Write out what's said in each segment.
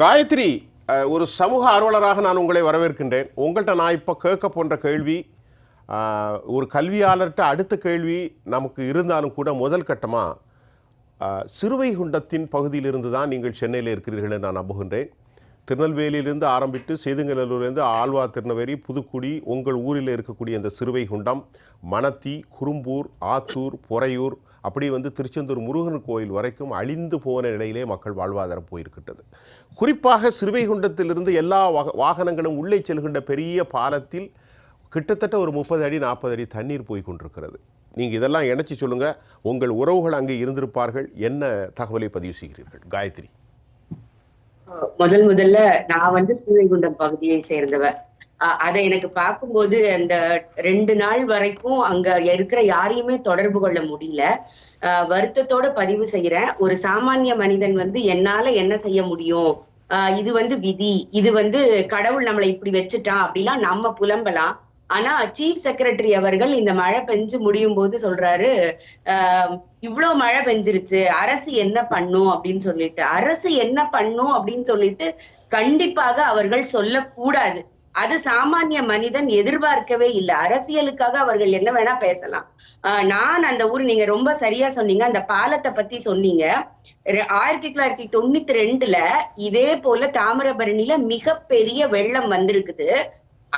காயத்ரி ஒரு சமூக ஆர்வலராக நான் உங்களை வரவேற்கின்றேன். உங்கள்கிட்ட நான் இப்போ கேட்க போன்ற கேள்வி ஒரு கல்வியாளர்கிட்ட அடுத்த கேள்வி நமக்கு இருந்தாலும் கூட முதல் கட்டமாக சிறுவைகுண்டத்தின் பகுதியிலிருந்து தான் நீங்கள் சென்னையில் இருக்கிறீர்கள் நான் நம்புகின்றேன். திருநெல்வேலியிலிருந்து ஆரம்பித்து சேதுங்கநல்லூர்லேருந்து ஆழ்வா திருநெல்வேலி புதுக்குடி உங்கள் ஊரில் இருக்கக்கூடிய அந்த சிறுவைகுண்டம் மணத்தி குறும்பூர் ஆத்தூர் பொறையூர் அப்படி வந்து திருச்செந்தூர் முருகன் கோயில் வரைக்கும் அழிந்து போன நிலையிலே மக்கள் வாழ்வாதாரம் போயிருக்கின்றது. குறிப்பாக சிறுவைகுண்டத்திலிருந்து எல்லா வாக- வாகனங்களும் உள்ளே செல்கின்ற பெரிய பாலத்தில் கிட்டத்தட்ட ஒரு முப்பது அடி நாற்பது அடி தண்ணீர் போய் கொண்டிருக்கிறது. நீங்கள் இதெல்லாம் இணைச்சி சொல்லுங்கள் உங்கள் உறவுகள் அங்கே இருந்திருப்பார்கள். என்ன தகவலை பதிவு செய்கிறீர்கள்? காயத்ரி. முதல் முதல்ல நான் வந்து சிறுவைகுண்டம் பகுதியை சேர்ந்தவ. அதை எனக்கு பார்க்கும்போது அந்த ரெண்டு நாள் வரைக்கும் அங்க இருக்கிற யாரையுமே தொடர்பு கொள்ள முடியல. வருத்தத்தோட பதிவு செய்யறேன் ஒரு சாமானிய மனிதன் வந்து என்னால என்ன செய்ய முடியும்? இது வந்து விதி. இது வந்து கடவுள் நம்மளை இப்படி வச்சுட்டான் அப்படிலாம் நம்ம புலம்பலாம். ஆனா சீஃப் செக்ரட்டரி அவர்கள் இந்த மழை பெஞ்சு முடியும் போது சொல்றாரு ஆஹ் இவ்வளவு மழை பெஞ்சிருச்சு அரசு என்ன பண்ணும் அப்படின்னு சொல்லிட்டு. அரசு என்ன பண்ணும் அப்படின்னு சொல்லிட்டு கண்டிப்பாக அவர்கள் சொல்லக்கூடாது. அது சாமானிய மனிதன் எதிர்பார்க்கவே இல்லை. அரசியலுக்காக அவர்கள் என்ன வேணா பேசலாம். ஆஹ் நான் அந்த ஊர் நீங்க ரொம்ப சரியா சொன்னீங்க. அந்த பாலத்தை பத்தி சொன்னீங்க. ரெ- ஆயிரத்தி தொள்ளாயிரத்தி தொண்ணூத்தி ரெண்டுல இதே போல தாமிரபரணியில மிகப்பெரிய வெள்ளம் வந்திருக்குது.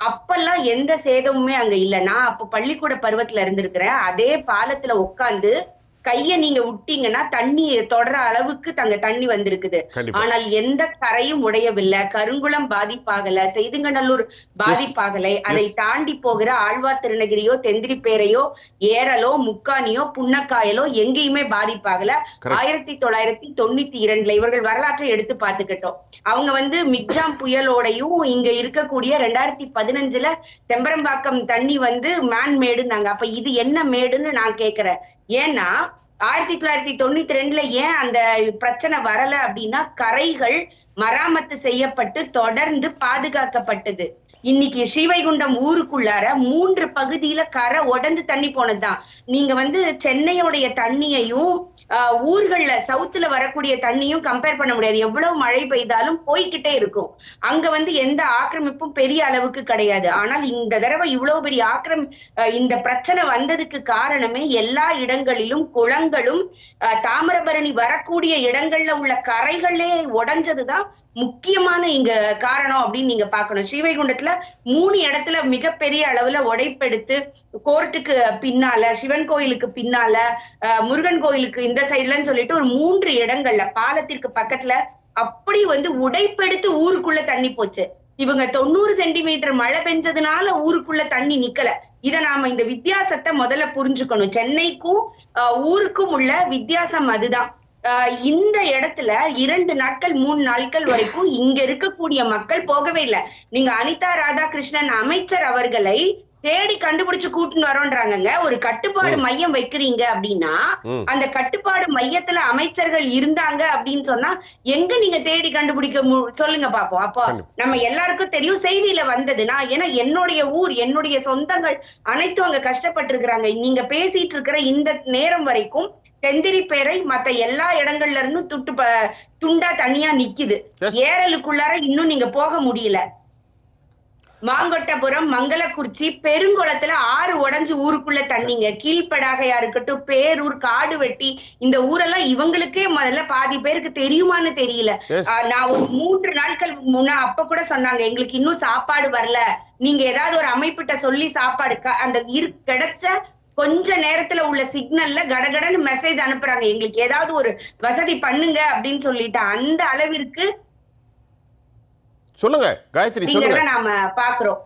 அப்பெல்லாம் எந்த சேதமுமே அங்க இல்ல. நான் அப்ப பள்ளிக்கூட பருவத்துல இருந்திருக்கிறேன். அதே பாலத்துல உட்கார்ந்து கைய நீங்க விட்டீங்கன்னா தண்ணி தொடர அளவுக்கு தங்க தண்ணி வந்திருக்குது. ஆனால் எந்த கரையும் உடையவில்லை. கருங்குளம் பாதிப்பாகல செய்துங்கநல்லூர் பாதிப்பாகலை. அதை தாண்டி போகிற ஆழ்வார் திருநகிரியோ தெந்திரிப்பேரையோ ஏரலோ முக்கானியோ புன்னக்காயலோ எங்கேயுமே பாதிப்பாகல. ஆயிரத்தி தொள்ளாயிரத்தி தொண்ணூத்தி இரண்டுல இவர்கள் வரலாற்றை எடுத்து பார்த்துக்கிட்டோம். அவங்க வந்து மிக்ஜாம் புயலோடையும் இங்க இருக்கக்கூடிய ரெண்டாயிரத்தி பதினஞ்சுல செம்பரம்பாக்கம் தண்ணி வந்து மேன் மேடுன்னாங்க அப்ப இது என்ன மேடுன்னு நான் கேக்குறேன் ஏன்னா ஆயிரத்தி தொள்ளாயிரத்தி தொண்ணூத்தி ரெண்டுல ஏன் அந்த பிரச்சனை வரல அப்படின்னா கரைகள் மராமத்து செய்யப்பட்டு தொடர்ந்து பாதுகாக்கப்பட்டது. இன்னைக்கு ஸ்ரீவைகுண்டம் ஊருக்குள்ளார மூன்று பகுதியில கரை உடைஞ்சு தண்ணி போனதுதான். நீங்க வந்து சென்னையோடைய தண்ணியையும் ஆஹ், ஊர்கள்ல சவுத்துல வரக்கூடிய தண்ணியும் கம்பேர் பண்ண முடியாது. எவ்வளவு மழை பெய்தாலும் போய்கிட்டே இருக்கும். அங்க வந்து எந்த ஆக்கிரமிப்பும் பெரிய அளவுக்கு கிடையாது. ஆனால் இந்த தடவை இவ்வளவு பெரிய ஆக்கிரம் இந்த பிரச்சனை வந்ததுக்கு காரணமே எல்லா இடங்களிலும் குளங்களும் அஹ் தாமிரபரணி வரக்கூடிய இடங்கள்ல உள்ள கரைகளே உடைஞ்சதுதான் முக்கியமான இங்க காரணம் அப்படின்னு நீங்க பாக்கணும் ஸ்ரீவைகுண்டத்துல மூணு இடத்துல மிகப்பெரிய அளவுல உடைப்பெடுத்து கோர்ட்டுக்கு பின்னால சிவன் கோயிலுக்கு பின்னால அஹ் முருகன் கோயிலுக்கு இந்த சைடுலன்னு சொல்லிட்டு ஒரு மூன்று இடங்கள்ல பாலத்திற்கு பக்கத்துல அப்படி வந்து உடைப்பெடுத்து ஊருக்குள்ள தண்ணி போச்சு. இவங்க தொண்ணூறு சென்டிமீட்டர் மழை பெஞ்சதுனால ஊருக்குள்ள தண்ணி நிக்கல. இத நாம இந்த வித்தியாசத்தை முதல்ல புரிஞ்சுக்கணும். சென்னைக்கும் ஆஹ், ஊருக்கும் உள்ள வித்தியாசம் அதுதான். இந்த இடத்துல இரண்டு நாட்கள் மூணு நாட்கள் வரைக்கும் இங்க இருக்கக்கூடிய மக்கள் போகவே இல்லை. நீங்க அனிதா ராதாகிருஷ்ணன் அமைச்சர் அவர்களை தேடி கண்டுபிடிச்சு கூட்டின்னு வரோன்றாங்கங்க. ஒரு கட்டுப்பாடு மையம் வைக்கிறீங்க அப்படின்னா அந்த கட்டுப்பாடு மையத்துல அமைச்சர்கள் இருந்தாங்க அப்படின்னு சொன்னா எங்க நீங்க தேடி கண்டுபிடிக்க மு- சொல்லுங்க பாப்போம். அப்போ. நம்ம எல்லாருக்கும் தெரியும் செய்தியில வந்தது. நான் ஏன்னா என்னுடைய ஊர் என்னுடைய சொந்தங்கள் அனைத்தும் அங்க கஷ்டப்பட்டு இருக்கிறாங்க நீங்க பேசிட்டு இருக்கிற இந்த நேரம் வரைக்கும் தெந்திரிப்பேரை மத்த எல்லா இடங்கள்ல இருந்தும் துட்டு துண்டா தனியா நிக்குது. ஏரலுக்குள்ளார இன்னும் நீங்க போக முடியல. மாங்கொட்டபுரம் மங்களக்குறிச்சி பெருங்குளத்துல ஆறு உடைஞ்சு ஊருக்குள்ள தண்ணிங்க. கீழ்ப்படாகையா இருக்கட்டும் பேரூர் காடு வெட்டி இந்த ஊரெல்லாம் இவங்களுக்கே முதல்ல பாதி பேருக்கு தெரியுமான்னு தெரியல. நான் ஒரு மூன்று நாட்கள் முன்ன அப்ப கூட சொன்னாங்க எங்களுக்கு இன்னும் சாப்பாடு வரல. நீங்க ஏதாவது ஒரு அமைப்பிட்ட சொல்லி சாப்பாடு அந்த இரு கிடைச்ச கொஞ்ச நேரத்துல உள்ள சிக்னல்ல கடகடன்னு மெசேஜ் அனுப்புறாங்க. எங்களுக்கு ஏதாவது ஒரு வசதி பண்ணுங்க அப்படின்னு சொல்லிட்டு அந்த அளவிற்கு சொல்லுங்க. காயத்ரி சொல்லுங்க. நாம பாக்குறோம்.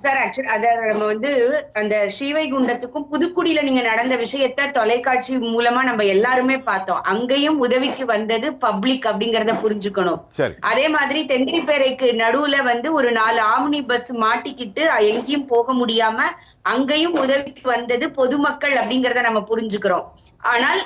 சார் ஆக்சுவலி அத நம்ம வந்து அந்த ஸ்ரீவைகுண்டத்துக்கும் புதுக்குடியில நீங்க நடந்த விஷயத்த தொலைக்காட்சி மூலமா நம்ம எல்லாருமே பார்த்தோம். அங்கேயும் உதவிக்கு வந்தது பப்ளிக் அப்படிங்கறத புரிஞ்சுக்கணும். அதே மாதிரி தெங்கிரிப்பேரைக்கு நடுவுல வந்து ஒரு நாலு ஆம்னி பஸ் மாட்டிக்கிட்டு எங்கேயும் போக முடியாம அங்கேயும் உதவிக்கு வந்தது பொதுமக்கள் அப்படிங்கறத நம்ம புரிஞ்சுக்கிறோம். ஆனால்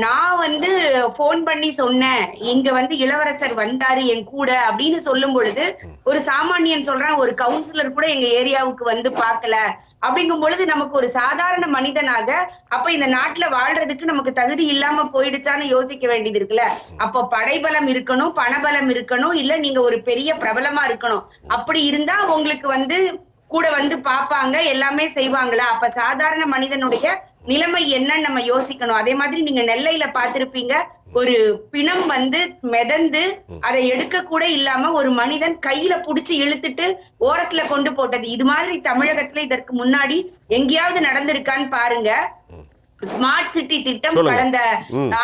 நான் வந்து போன் பண்ணி சொன்னேன். இங்க வந்து இளவரசர் வந்தாரு என் கூட அப்படின்னு சொல்லும் பொழுது ஒரு சாமானியன் சொல்றான் ஒரு கவுன்சிலர் கூட எங்க ஏரியாவுக்கு வந்து பாக்கல அப்படிங்கும் பொழுது நமக்கு ஒரு சாதாரண மனிதனாக அப்ப இந்த நாட்டுல வாழ்றதுக்கு நமக்கு தகுதி இல்லாம போயிடுச்சான்னு யோசிக்க வேண்டியது இருக்குல்ல. அப்ப படைபலம் இருக்கணும் பணபலம் இருக்கணும் இல்ல நீங்க ஒரு பெரிய பிரபலமா இருக்கணும். அப்படி இருந்தா உங்களுக்கு வந்து கூட வந்து பாப்பாங்க எல்லாமே செய்வாங்களா? அப்ப சாதாரண மனிதனுடைய நிலைமை என்னன்னு நம்ம யோசிக்கணும். அதே மாதிரி நீங்க நெல்லையில பார்த்திருப்பீங்க ஒரு பிணம் வந்து மிதந்து அதை எடுக்க கூட இல்லாம ஒரு மனிதன் கையில புடிச்சு இழுத்துட்டு ஓரத்துல கொண்டு போட்டது. இது மாதிரி தமிழகத்துல இதற்கு முன்னாடி எங்கேயாவது நடந்திருக்கான்னு பாருங்க. ஸ்மார்ட் சிட்டி திட்டம். கடந்த.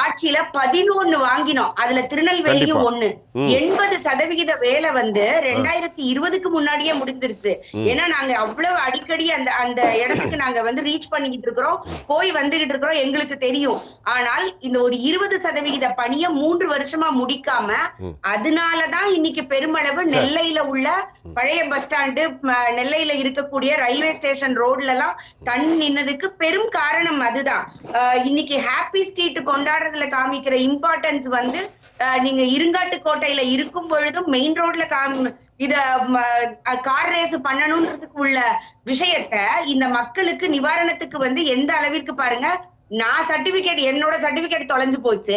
ஆட்சியில பதினொன்னு வாங்கினோம். அதுல திருநெல்வேலியும். ஒண்ணு. எண்பது சதவிகித வேலை வந்து ரெண்டாயிரத்தி இருபதுக்கு முன்னாடியே முடிஞ்சிருச்சு. ஏன்னா நாங்க அவ்வளவு அடிக்கடி அந்த அந்த இடத்துக்கு நாங்க வந்து ரீச் பண்ணிக்கிட்டு இருக்கிறோம். போய் வந்துகிட்டு இருக்கிறோம். எங்களுக்கு தெரியும். ஆனால் இந்த ஒரு இருபது சதவிகித பணிய மூன்று வருஷமா முடிக்காம அதனாலதான் இன்னைக்கு பெருமளவு நெல்லையில உள்ள பழைய பஸ் ஸ்டாண்டு நெல்லையில இருக்கக்கூடிய ரயில்வே ஸ்டேஷன் ரோட்ல எல்லாம் தண்ணி நின்னதுக்கு பெரும் காரணம் அதுதான். இன்னைக்கு ஹாப்பி ஸ்ட்ரீட் கொண்டாடுறதுல காமிக்கிற இம்பார்ட்டன்ஸ் வந்து நீங்க இருங்காட்டு கோட்டையில இருக்கும் பொழுதும் மெயின் ரோட்ல காம் இத கார் ரேஸ் பண்ணணும்ன்றதுக்கு உள்ள விஷயத்த இந்த மக்களுக்கு நிவாரணத்துக்கு வந்து எந்த அளவிற்கு பாருங்க நான் சர்டிபிகேட் என்னோட சர்டிபிகேட் தொலைஞ்சு போச்சு.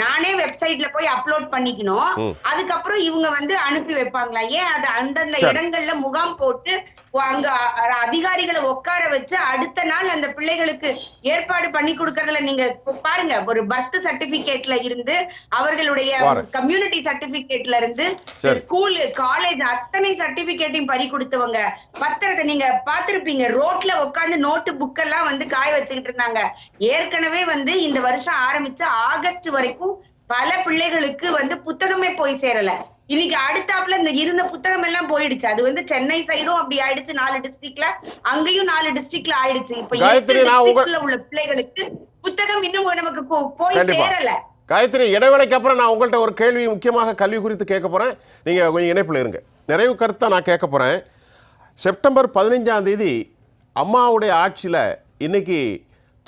நானே வெப்சைட்ல போய் அப்லோட் பண்ணிக்கணும். அதுக்கப்புறம் இவங்க வந்து அனுப்பி வைப்பாங்களா ஏன் அது அந்தந்த. இடங்கள்ல முகாம் போட்டு அங்க அதிகாரிகளை உட்கார வச்சு அடுத்த நாள் அந்த பிள்ளைகளுக்கு ஏற்பாடு பண்ணி கொடுக்கறதுல நீங்க பாருங்க ஒரு பர்த் சர்டிபிகேட்ல இருந்து அவர்களுடைய. கம்யூனிட்டி சர்டிபிகேட்ல இருந்து. ஸ்கூல் காலேஜ் அத்தனை சர்டிபிகேட்டையும் பறி கொடுத்தவங்க பத்திரத்தை நீங்க பாத்திருப்பீங்க ரோட்ல உட்கார்ந்து நோட்டு புக் எல்லாம் வந்து காய வச்சுக்கிட்டு இருந்தாங்க ஏற்கனவே வந்து இந்த வருஷம் ஆரம்பிச்ச ஆகஸ்ட் வரைக்கும் பல பிள்ளைகளுக்கு வந்து புத்தகமே போய் சேரல இன்னைக்கு அடுத்தாப்புல இந்த இருந்த புத்தகம் எல்லாம் போயிடுச்சு. அது வந்து சென்னை சைடும் அப்படி ஆயிடுச்சு நாலு டிஸ்ட்ரிக்ட்ல அங்கேயும் நாலு டிஸ்ட்ரிக்ட்ல ஆயிடுச்சு. இப்ப உள்ள பிள்ளைகளுக்கு புத்தகம் இன்னும் நமக்கு போய். சேரல. காயத்ரி இடைவேளைக்கு அப்புறம் நான் உங்கள்கிட்ட ஒரு கேள்வி முக்கியமாக கல்வி குறித்து கேட்க போகிறேன் நீங்கள் கொஞ்சம் இணைப்பில் இருங்க. நிறைவு கருத்தை நான் கேட்க போகிறேன் செப்டம்பர் பதினைஞ்சாம் தேதி அம்மாவுடைய ஆட்சியில் இன்னைக்கு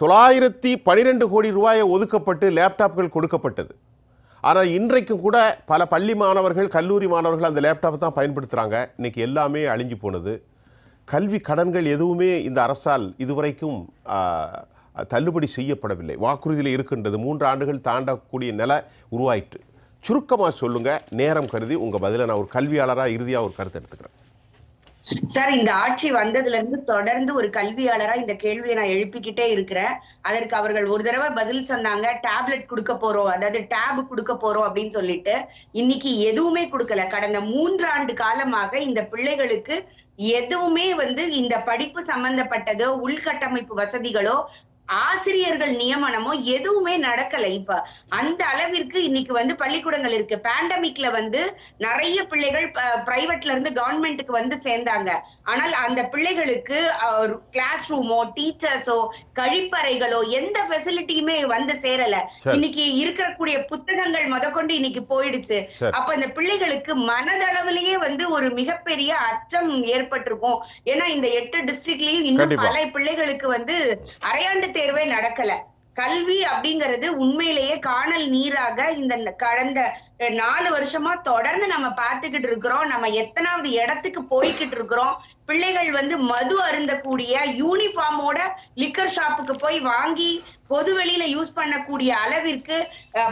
தொள்ளாயிரத்தி பன்னிரெண்டு கோடி ரூபாயை ஒதுக்கப்பட்டு லேப்டாப்கள் கொடுக்கப்பட்டது. ஆனால் இன்றைக்கும் கூட பல பள்ளி மாணவர்கள் கல்லூரி மாணவர்கள் அந்த லேப்டாப்பை தான் பயன்படுத்துகிறாங்க இன்றைக்கி எல்லாமே அழிஞ்சு போனது. கல்வி கடன்கள் எதுவுமே இந்த அரசால் இதுவரைக்கும் தள்ளுபடி செய்யப்படவில்லை. வாக்குறுதியில் இருக்கின்றது. மூன்று ஆண்டுகள் தாண்டக்கூடிய நிலை உருவாயிற்று. சுருக்கமாக சொல்லுங்கள் நேரம் கருதி உங்கள் பதிலை நான் ஒரு கல்வியாளராக இறுதியாக ஒரு கருத்து எடுத்துக்கிறேன். சார் இந்த ஆட்சி வந்ததுல இருந்து தொடர்ந்து ஒரு கல்வியாளரா இந்த கேள்வியை நான் எழுப்பிக்கிட்டே இருக்கிறேன். அதற்கு அவர்கள் ஒரு தடவை பதில் சொன்னாங்க டேப்லெட் கொடுக்க போறோம். அதாவது டேப் கொடுக்க போறோம் அப்படின்னு சொல்லிட்டு இன்னைக்கு எதுவுமே கொடுக்கல. கடந்த மூன்றாண்டு காலமாக இந்த பிள்ளைகளுக்கு எதுவுமே வந்து இந்த படிப்பு சம்பந்தப்பட்டதோ உள்கட்டமைப்பு வசதிகளோ ஆசிரியர்கள் நியமனமோ எதுவுமே நடக்கல. இப்ப அந்த அளவிற்கு இன்னைக்கு வந்து பள்ளிக்கூடங்கள் இருக்கு. பேண்டமிக்ல வந்து நிறைய பிள்ளைகள் பிரைவேட்ல இருந்து கவர்மெண்ட்டுக்கு வந்து சேர்ந்தாங்க. ஆனால் அந்த பிள்ளைகளுக்கு கிளாஸ் ரூமோ டீச்சர்ஸோ கழிப்பறைகளோ எந்த ஃபெசிலிட்டியுமே வந்து சேரல சரி. இன்னைக்கு இருக்கக்கூடிய புத்தகங்கள் முதற்கொண்டு இன்னைக்கு போயிடுச்சு. அப்ப இந்த பிள்ளைகளுக்கு மனதளவிலேயே வந்து ஒரு மிகப்பெரிய அச்சம் ஏற்பட்டிருக்கும் ஏன்னா இந்த எட்டு டிஸ்ட்ரிக்ட்லயும் இன்னும். பல பிள்ளைகளுக்கு வந்து அரையாண்டு தேர்வே நடக்கல கல்வி அப்படிங்கிறது உண்மையிலேயே காணல் நீராக இந்த கடந்த நாலு வருஷமா தொடர்ந்து நம்ம பார்த்துக்கிட்டு இருக்கிறோம். நம்ம எத்தனாவது இடத்துக்கு போய்கிட்டு இருக்கிறோம். பிள்ளைகள் வந்து மது அருந்தக்கூடிய யூனிஃபார்மோட லிக்கர் ஷாப்புக்கு போய் வாங்கி பொது வெளியில யூஸ் பண்ணக்கூடிய அளவிற்கு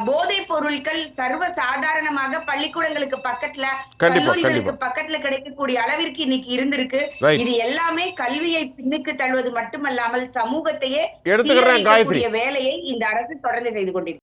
போதைப் பொருட்கள் சர்வ சாதாரணமாக பள்ளிக்கூடங்களுக்கு பக்கத்துல கல்லூரிகளுக்கு. பக்கத்துல கிடைக்கக்கூடிய அளவிற்கு இன்னைக்கு இருந்திருக்கு. இது எல்லாமே கல்வியை பின்னுக்கு தள்ளுவது மட்டுமல்லாமல் சமூகத்தையே வேலையை இந்த அரசு தொடர்ந்து செய்து கொண்டிருக்கிறது